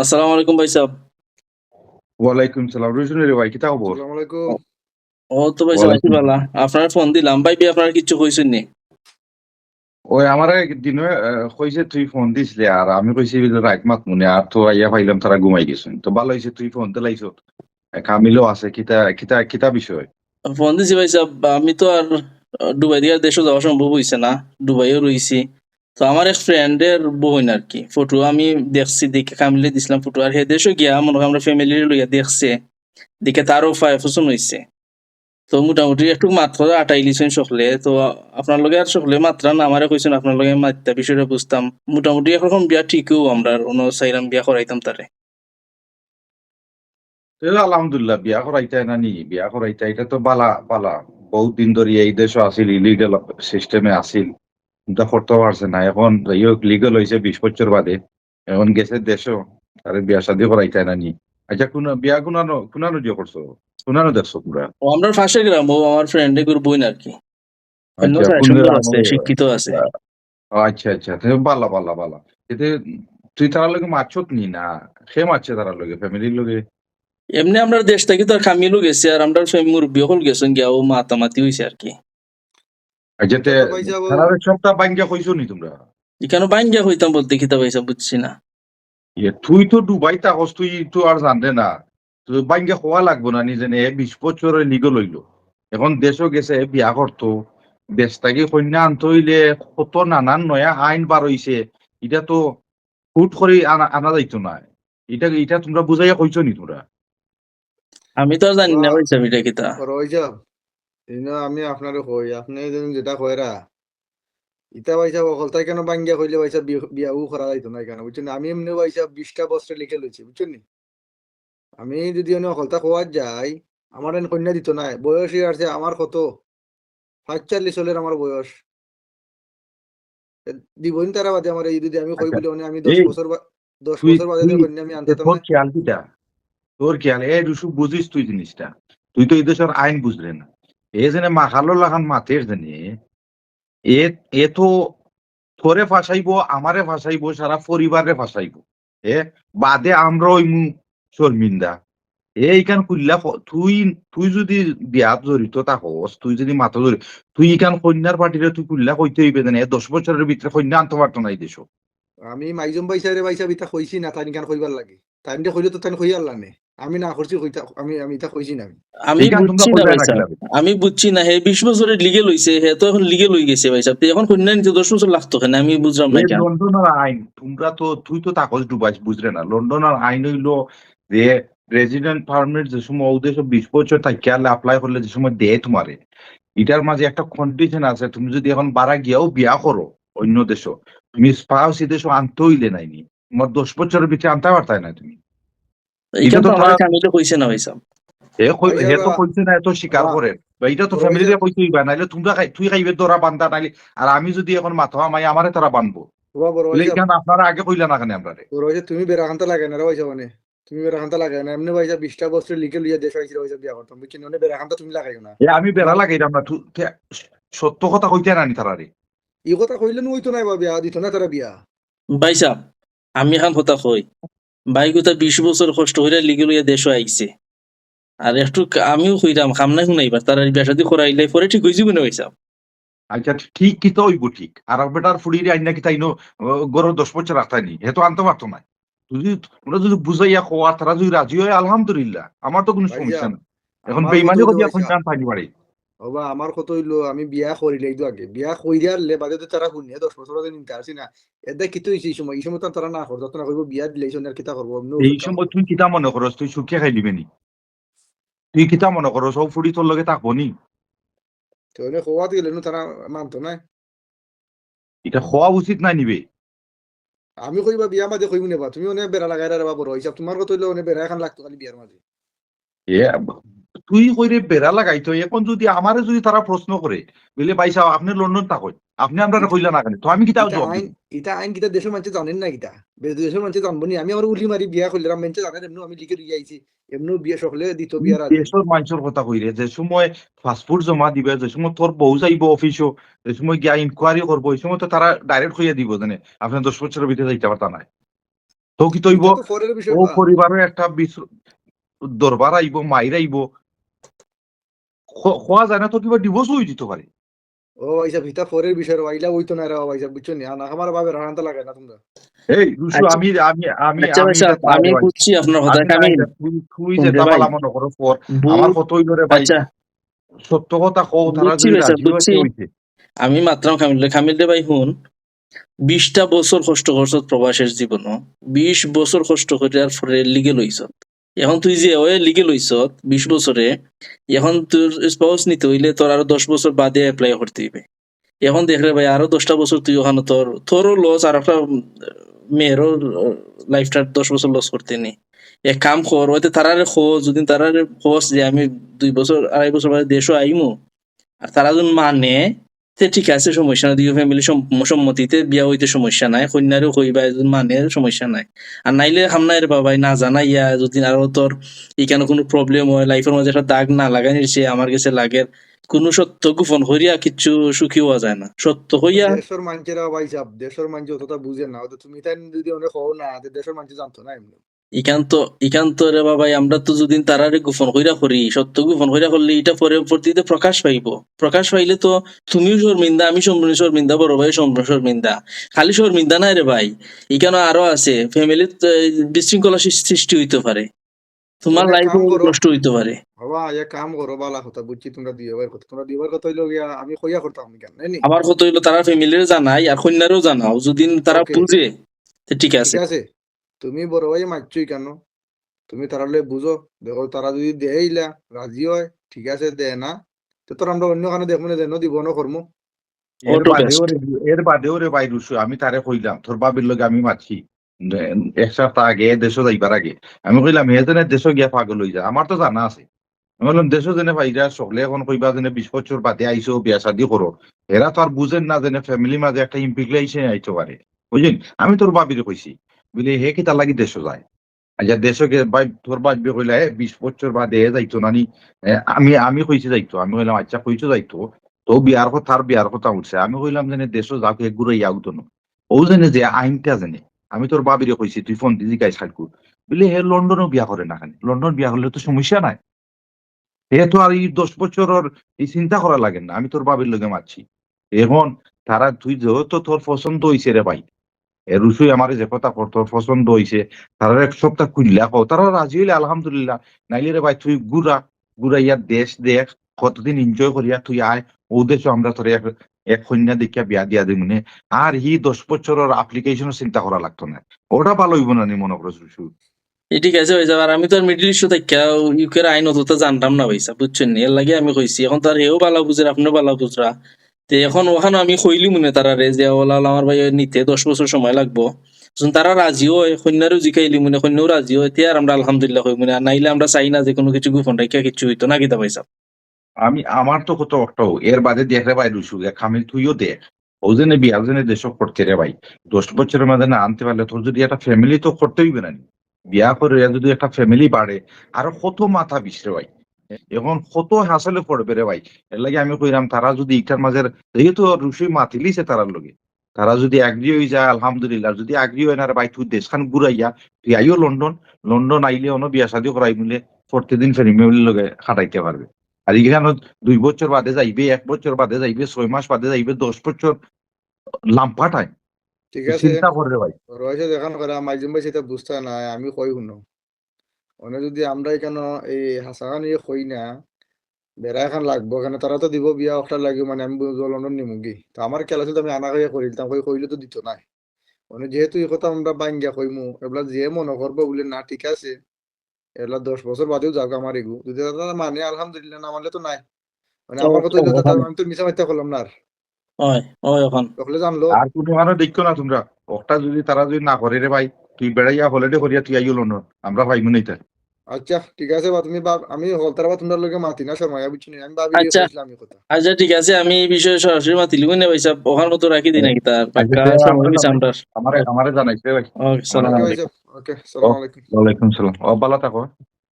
আসসালামু আলাইকুম ভাই সাহেব। ওয়ালাইকুম সালাম। রুশনের ভাই কিতা খবর? আসসালামু আলাইকুম। ও তো ভাই সাহেব আপনার ফোন দিলাম। ভাই আপনার কিছু কইছেন নি? ওই আমার দিনে কইছে তুই ফোন দিছিলে আর আমি কইছি রাইট মাত মনে আর তো আইয়া পাইলাম তারা ঘুমাই গেছেন। তো ভালো হয়েছে তুই ফোন দিলাইছ। কামিলও আছে কিতা কিতা কিতা বিষয়? ফোন দিছি ভাই সাহেব। আমি তো আর দুবাই দিয়ে দেশে যাওয়া সম্ভব হইছে না। দুবাইও রইছি। তো আমার ফ্রেন্ডের বোন আর কি ফটো আমি দেখছি, দেখে কামিলে দিছিলাম ফটো আর হে দেশও গিয়া মনে হয় আমরা ফ্যামিলি লইয়া দেখছে, দেখে তারও পছন্দ হয়েছে তো মোটামুটি একটু মাত্রা আটাই লিছেন সকলে, তো আপনার লগে আর সকলে মাত্রা না, আমারে কইছেন আপনার লগে মাত্রা বিষয়টা বুঝতাম। মোটামুটি একরকম বিয়া ঠিকও আমরা অন্য সাইরাম বিয়া করাইতাম তারে। আলহামদুলিল্লাহ, বিয়া করাইতে না নি, বিয়া করাইতে এটা তো বালা বালা। বহুত দিন ধরে এই দেশও আছিল ইলিগাল সিস্টেমে আছিল কিন্তু করতে পারছে না। এখন লিগাল হয়েছে বিশ বছর বাদে। এখন গেছে দেশও তারে বিয়া শাদি করাইতে না নি। আচ্ছা কোন বিয়া কোনানো কোনানো যে করছ? কোনানো দেখছ পুরা? ও আমরা ফাঁসে গ্রাম ও আমার ফ্রেন্ড এগুর বই আর কি আচ্ছা, শিক্ষিত আছে। আচ্ছা আচ্ছা তো বালা বালা বালা। এতে তুই তার লগে মাছত নি না? সে মারছে তার লগে ফ্যামিলির লগে? এমনি আমরা দেশ থেকে তো আর খামিলও গেছি আর আমরা মুরব্বী হল গেছেন গিয়া ও মাতামাতি হয়েছে আর কি কইছো নি তোমরা? এখানে বাইঙ্গা হইতাম বলতে কিতা পয়সা বুঝছি না। তুই তো ডুবাই তাকস তুই তো আর জানতে না। তুই বাঙ্গা হওয়া লাগবো না নিজে এ বিশ বছরের লিগ লইলো। এখন দেশও গেছে বিয়া করতো দেশ থেকে কন্যা আনতে হইলে কত নানান নয়া আইন বার হইছে এটা তো হুট করে আনা আনা যাইতো না। এটা এটা তোমরা বুঝাইয়া কইছো নি তোমরা? আমি তো জানি না কিতা। আমি আপনারে কই আপনি যেটা কইরা ইটা পয়সা অকলতাই কেন বাঙ্গিয়া কইলে পয়সা বিয়াও করা যাইতো না কেন বুঝছেন? আমি এমনি পয়সা বিশটা বস্ত্র লিখে লইছি বুঝছেন নি? আমি যদি অন্য অকলতা খোয়া যাই আমার এন কন্যা দিত না বয়স আছে আমার কত? সাতচল্লিশ হলের আমার বয়স। দিবনি তারা বাদে আমার এই যদি আমি কই আচ্ছা। বলে মানে আমি দশ বছর দশ বছর বাদে কন্যা আমি আনতে তোর খেয়াল তোর খেয়াল এ বুঝিস তুই জিনিসটা? তুই তো এই দেশের আইন বুঝলে না। এ মাখালো লাগান মাতের জেনে এ এ তো তোরে ফাঁসাইব, আমারে ফাঁসাইব, সারা পরিবারে ফাঁসাইব। এ, বাদে আমরা ওই শর্মিন্দা। এইখান কুল্লা তুই তুই যদি বিয়াত জড়িত তা হস, তুই যদি মাথা জড়ি তুই ইখান কন্যার পার্টিরে তুই কুল্লা কইতে হইবে জানে দশ বছরের ভিতরে কন্যা আনতে পারতো না এই দেশ। আমি মাইজুম পয়সা রে পয়সা বিতা কইছি না তাই কেন কইবার লাগে। তাই দিয়ে কইলে তো তাই কই আল্লাহ নে। আমি না করছি আমি আমি এটা কইছি না আমি। বুঝছি না রাখলা। আমি বুঝছি না হে বিশ বছরের লিগে লইছে হে তো এখন লিগে লই গেছে পয়সা এখন কন্যা নিতে দশ বছর লাগতো কেন? আমি বুঝলাম না কেন। লন্ডনের আইন তোমরা তো তুই তো তাকস ডুবাইস বুঝলে না। লন্ডনের আইন হইল যে রেজিডেন্ট পারমিট যে সময় ও দেশে বিশ বছর থাকিয়ালে অ্যাপ্লাই করলে যে সময় দেয় তোমারে। এটার মাঝে একটা কন্ডিশন আছে তুমি যদি এখন বারা গিয়াও বিয়া করো অন্য দেশ তুমি স্পাউস এই দেশ আনতে হইলে নাইনি। তোমার দশ বছরের ভিতরে আনতে পারতাই না তুমি। এটা তো তো আমার তারা- কামিলে কইছে না পয়সা হে কই- ভাইয়া হে তো কইছে না এত স্বীকার করে বা তো ভাইয়া- ফ্যামিলিতে কইতে হইবা তোমরা খাই- তুই খাইবে তোরা বান্ধা নাইলে। আর আমি যদি এখন মাথা মাই আমারে তারা বানবো আপনারা আগে কইলা না কেন আমরা তুমি বেড়া লাগে না রে মানে। তুমি বেড়া লাগে না এমনি পয়সা বিশটা বছর লিখে লইয়া দেশ হয়েছিল বিয়া করতাম বুঝছি না তুমি লাগাইও আমি বেড়া লাগাইলাম না সত্য কথা কইতে নানি তারারে এই কথা কইলে নুই তো নাই বা বিয়া দিত না তারা বিয়া। ভাই সাহেব আমি এখন কথা কই। ভাই কোথা বিশ বছর কষ্ট হইরা লিগে লইয়া দেশ আইছে। আর একটু কা- আমিও কইরাম খামনা শুনাইবার তার বিয়া শাদি করাইলে পরে ঠিক হয়ে যাবে না সাহেব। আচ্ছা ঠিক কি তো হইব ঠিক। আর বেটার ফুড়িরে আইন নাকি তাই গরো দশ বছর রাখতাইনি হে তো আনতে পারতো না যদি তোমরা যদি বুঝাইয়া কোয়া তারা যদি রাজি হয় আলহামদুলিল্লাহ। আমার তো কোনো সমস্যা না এখন বেইমানি করিয়া হইল কোন বাবা আমার কত হইল আমি বিয়া করিলে এই আগে। বিয়া কইরা লে বাদে তো তারা শুনিয়া দশ বছর বাদে নিতে আসি না। এদা কিতো হইছে এই সময়? এই সময় তারা না করতো না কইব বিয়া দিলে আর কিতা করব এই সময় তুই কিতা মনে করস তুই সুখে খাই দিবেনি তুই কিতা মনে করস ও ফুড়ি তোর লগে থাকব নি? তো এনে খোয়াত গেলে নু তারা মানতো না এটা হওয়া উচিত নাই নিবে। আমি কইবা বিয়া মাঝে কইব নেবা তুমি অনেক বেড়া লাগাই রাবা বড় হিসাব তোমার কত হইল অনেক বেড়া এখন লাগতো খালি বিয়ার মাঝে এ তুই কইরে বেড়া লাগাইতো এখন যদি আমারে যদি তারা প্রশ্ন করে বলে ভাই সাহেব আপনি লন্ডন থাকই আপনি আমরা কইলা না কেন? তো আমি কিতা জবাব আইন কিতা দেশের মানুষ জানেন না কিতা? দেশের মানুষ জানব নি আমি আমার উলি মারি বিয়া করলাম মানুষ জানেন এমনি আমি লিখে দিয়ে আইছি এমনি বিয়া সকলে দিত বিয়ার আগে। দেশের মানুষের কথা কইরে যে সময় পাসপোর্ট জমা দিবে যে সময় তোর বউ যাইব অফিসও যে সময় গিয়া ইনকোয়ারি করব ওই সময় তো তারা ডাইরেক্ট হইয়া দিব জানে আপনি দশ বছরের ভিতরে যাইতে পারতা নাই। তো কি তৈব? এটা ও পরিবারের একটা দরবার আইব মাইর আইব খোয়া যায় না তো কিবা ডিভোর্স হয়ে দিতে পারে। ও ভাইসা ভিতা পরের বিষয় রে আইলা হইতো না রে ও ভাইসা বুঝছ নি? আনা আমার ভাবে রাহান্তা লাগে না তোমরা। এই রুশু আচ্ছা। আমি আমি আমি আচ্ছা আমি। বুঝছি আপনার কথা আমি চাই যে তুই- তুই যে শুনতে মনে করো পর আমার কত হইল রে ভাই। আচ্ছা। সত্য কথা কও তারা যদি রাজি হইতে বুঝছি। আমি মাত্রাম খামিল খামিল রে ভাই শুন। বিশটা বছর কষ্ট করছ প্রবাসের জীবন বিশ বছর কষ্ট করে আর পরে লিগে লইছ এখন তুই যে ওয়ে লিগে লইছ বিশ বছরে, এখন তোর স্পাউস নিতে হইলে তোর আরও দশ বছর বাদে অ্যাপ্লাই করতে হইবে। এখন দেখ রে ভাই, আরও দশটা বছর তুই ওখানে তোর, তোরও লস আর একটা মেয়েরও লাইফটা দশ বছর লস করতে নি এক কাম কর, ওইতে তারারে খো যদি তারারে খোঁজ যে আমি দুই বছর, আড়াই বছর বাদে দেশও আইমু, আর তারা যদি মানে তে ঠিক আছে, সমস্যা নাই, দুই ফ্যামিলি সম্মতিতে বিয়া হইতে সমস্যা নাই, কন্যারও কইবা যদি মানে সমস্যা নাই। আর নাইলে হামনাই রে বাবাই না জানা ইয়া যদি আরও তোর এখানে কোনো প্রবলেম হয় লাইফের মাঝে একটা দাগ না লাগাই নিছে আমার কাছে লাগে কোনো সত্য গোপন হইয়া কিচ্ছু সুখী হওয়া যায় না। সত্য হইয়া দেশের মানুষেরা ভাই ভাইসা দেশের মানুষ অতটা বুঝে না তুমি তাই যদি অনেক হও না দেশের মানুষ জানতো না এমনি। একান্ত একান্ত রে বাবাই আমরা তো যদি তারারে গোপন হইরা করি সত্য গোপন হইরা করলে এটা পরে পরবর্তীতে প্রকাশ পাইব। প্রকাশ পাইলে তো তুমিও শর্মিন্দা আমি শর্মিন্দা বড় ভাই শর্মিন্দা। খালি শর্মিন্দা নাই রে ভাই। এখানে আরও আছে ফ্যামিলির বিশৃঙ্খলা সৃষ্টি হইতে পারে। তোমার লাইফ নষ্ট হইতে পারে। বাবা এক কাম করো বালা কথা বুঝছি তোমরা দুই এবার কথা। তোমরা দুই এবার কথা হইল গিয়া আমি কইয়া করতাম কেন নাইনি? আমার কত হইল তারা ফ্যামিলির জানাই আর কন্যারও জানাও। যদি তারা. বুঝে ঠিক আছে। ঠিক আছে। তুমি বড় ভাই মারছই কেন? তুমি তারালে বুঝো। দেখো তারা যদি দেইলা রাজি হয় ঠিক আছে দে না তো তোর আমরা অন্য খানে দেখব না দেন দিব না কর্ম এর বাদেও রে ভাই রুশু আমি তারে কইলাম তোর বাবির লগে আমি মারছি এক সপ্তাহ আগে দেশ যাইবার আগে। আমি কইলাম হে যেন দেশ গিয়া পাগল হই যায়। আমার তো জানা আছে। আমি বললাম দেশ যেনে ভাইরা সকলে এখন কইবা যেনে বিশ বছর বাদে আইসো বিয়া শাদি করো এরা তো আর বুঝেন না যেনে ফ্যামিলি মাঝে একটা ইমপ্লিকেশন আইতে পারে বুঝলেন আমি তোর বাবির কইছি বুঝলি হে কি তার লাগি দেশ যায়। দেশকে ভাই তোর বাবি কইলা হে বিশ বছর বাদে হে যাইতো নানি আমি আমি কইছি যাইতো, আমি কইলাম আচ্ছা কইছো যাইতো, তো বিয়ার বিয়ার কথা উঠছে, আমি কইলাম দেশ যাক উঠো ও জানে যে আইনটা জানে আমি তোর বাবিরে কইছি, তুই ফোন দিদি গাই সাইডকু বলে হে লন্ডনও বিয়া করে না কেন লন্ডন বিয়া করলে তো সমস্যা নাই। হে তো আর এই দশ বছরের এই চিন্তা করা লাগে না, আমি তোর বাবির লগে মারছি। এখন তারা তুই যেহেতু তোর পছন্দ হইছে রে ভাই রুসুই আমার যে কথা কর, তোর পছন্দ হইছে, তারা এক সপ্তাহ খুললা কও, তারা রাজি হইলে আলহামদুলিল্লাহ, নাইলে রে ভাই তুই গুড়া ইয়ার দেশ দেখ, কতদিন এনজয় করিয়া তুই আয়, ও দেশও আমরা তোর এক এক কন্যা দেখিয়া বিয়া দিয়া দিই মনে আর হি দশ বছরের অ্যাপ্লিকেশন চিন্তা করা লাগতো না, ওটা ভালো হইব না মনে করো রুসু ঠিক আছে ভাই আর আমি তো মিডিল ইস্যু থেকে ইউকের আইন অতটা জানতাম না ভাইসা বুঝছেন? এর লাগে আমি কইছি, এখন তো আর হেও বালা বুঝে, আপনিও বালা বুঝরা। এখন ওখানে আমি কইলি মনে তারা রে যে ওলা ওলা আমার ভাই নিতে দশ বছর সময় লাগবো। তারা রাজি হয় কন্যারও জিকাইলি মনে কন্যাও রাজি হয় তে আর আমরা আলহামদুলিল্লাহ হই মনে, নাইলে আমরা চাই না যে কোনো কিছু গোপন রাখিয়া কিছু হইতো না কিতা ভাইসা আমি আমার তো কত একটা এর বাদে দেখ রে ভাই রুসু আমি তুইও দেখ ও জেনে বিয়া জেনে দেশ করতে রে ভাই দশ বছরের মাঝে না আনতে পারলে তোর যদি একটা ফ্যামিলি তো করতে হইবে না নি? বিয়া করে যদি একটা ফ্যামিলি বাড়ে আরও কত মাথা বিছরে ভাই এখন কত হাসলে পড়বে রে ভাই? এর লাগে আমি কইরাম তারা যদি ইটার মাঝে যেহেতু রুসুই মাতিলিছে তারার লগে তারা যদি আগ্রি হয়ে যায় আলহামদুলিল্লাহ। যদি আগ্রি হয় না ভাই তুই দেশখান ঘুরাইয়া তুই আইও লন্ডন। লন্ডন আইলে অন্য বিয়া শাদি করাই মিলে প্রত্যেকদিন ফ্যামিলির লগে খাটাইতে পারবে। আর এখানে দুই বছর বাদে যাইবে এক বছর বাদে যাইবে ছয় মাস বাদে যাইবে দশ বছর লাম্পা টাইম ঠিক আছে। চিন্তা করে ভাই। রয়েছে দেখান করে মাইজুম ভাই সেটা বুঝতে না আমি কই শুনো? অনে যদি আমরা এখানে এই হাসাখান ইয়ে কই না বেড়া এখন লাগবো এখানে তারা তো দিব বিয়া একটা লাগবে মানে আমি লন্ডন নিমুগি। তো আমার খেলা ছিল আমি আনা খাইয়া করিলাম কই কইলে তো দিত নাই। মানে যেহেতু এই কথা আমরা বাঙ্গিয়া কইমু এগুলা যে মনে করব বলে না ঠিক আছে। এগুলা দশ বছর বাদেও যাক আমার এগু যদি তারা মানে আলহামদুলিল্লাহ না মানলে তো নাই। মানে আমার কথা আমি তো মিশা মাইতে করলাম না আর আর কোনো কারণে দেখছ না তোমরা। ওটা যদি তারা যদি না করে রে ভাই তুই বেড়াইয়া হলিডে করিয়া তুই আইও লন্ডন আমরা পাইমু নাই তাই আচ্ছা ঠিক আছে বা তুমি আমি হলতার বা তোমার লগে মাতি না শর্মা বুঝছি না আমি ভাবি আচ্ছা। কইছিলাম এই কথা। আচ্ছা ঠিক আছে আমি এই বিষয়ে সরাসরি মাতি লিখুন না ভাইসাব ওখান মতো রাখি দিই নাকি তার পাক্কা আচ্ছা, সময় আমরা- আমারে জানাইছে ভাই ওকে সালাম আলাইকুম। সালাম আলাইকুম সালাম ও ভালো থাকো।